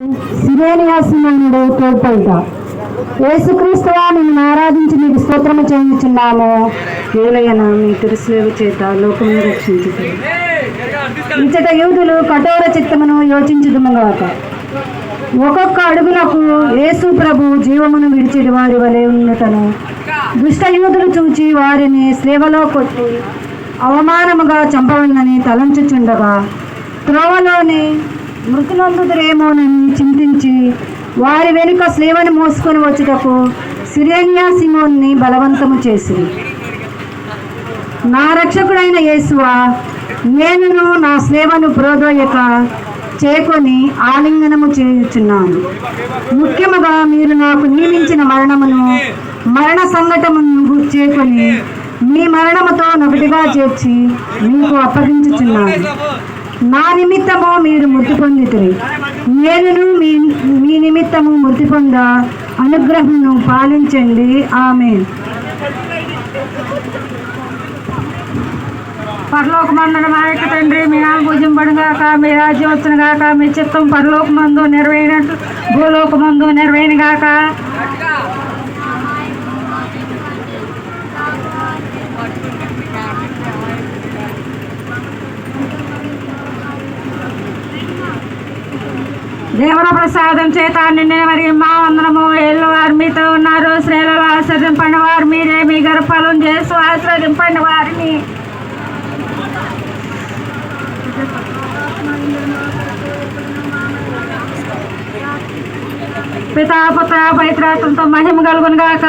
సిరేనియాసినుడు తోడ్పడుట యేసుక్రీస్తువా నిన్ను ఆరాధించి నీకు స్తోత్రము చేయించున్నాము ఏలయన మీ తిరుసేవ చేత లోకమును రక్షించుతుంది ఇంచట యూదులు కఠోర చిత్తమును యోచించుదుముగాక ఒక్కొక్క అడుగులకు యేసు ప్రభు జీవమును విడిచిడి వారి వలె ఉన్నటను దుష్ట యూదులు చూచి వారిని స్లేవలో కొట్టి అవమానముగా చంపవలనని తలంచుచుండగా త్రోవలోని మృతులందుదురేమోనని చింతించి వారి వెనుక స్లేవను మోసుకొని వచ్చుటకు సిరేనియా సిమోన్ని బలవంతము చేసి నా రక్షకుడైన యేసువా నేనును నా సేవను ప్రోదోయక చేకొని ఆలింగనము చేయుచున్నాను. ముఖ్యముగా మీరు నాకు నియమించిన మరణమును మరణ సంఘటమును చేకొని మీ మరణముతో నొకటిగా చేర్చి మీకు అప్పగించుచున్నాను. నా నిమిత్తము మీరు మృతి పొందితురి. నేను మీ మీ నిమిత్తము మృతి పొంద అనుగ్రహంను పాలించండి. ఆమె పరలోకమందున మా యొక్క తండ్రి మీ నామ పూజింపడుగాక మీ రాజ్యం వచ్చిన గాక మీ చిత్తం పరలోకమందు నెరవేరినట్టు భూలోకమందు నెరవేరినగాక గాక దేవుని ప్రసాదం చేత నిన్నే మరి మా వందనము. ఏళ్ళు వారు మీతో ఉన్నారు. స్త్రీలలో ఆశ్రదింపండి వారు మీరే. మీ గర్భఫలం చేస్తూ ఆశ్రదింపండి వారిని. పితాపుత్ర పవిత్రాత్మతో మహిమ కలుగును గాక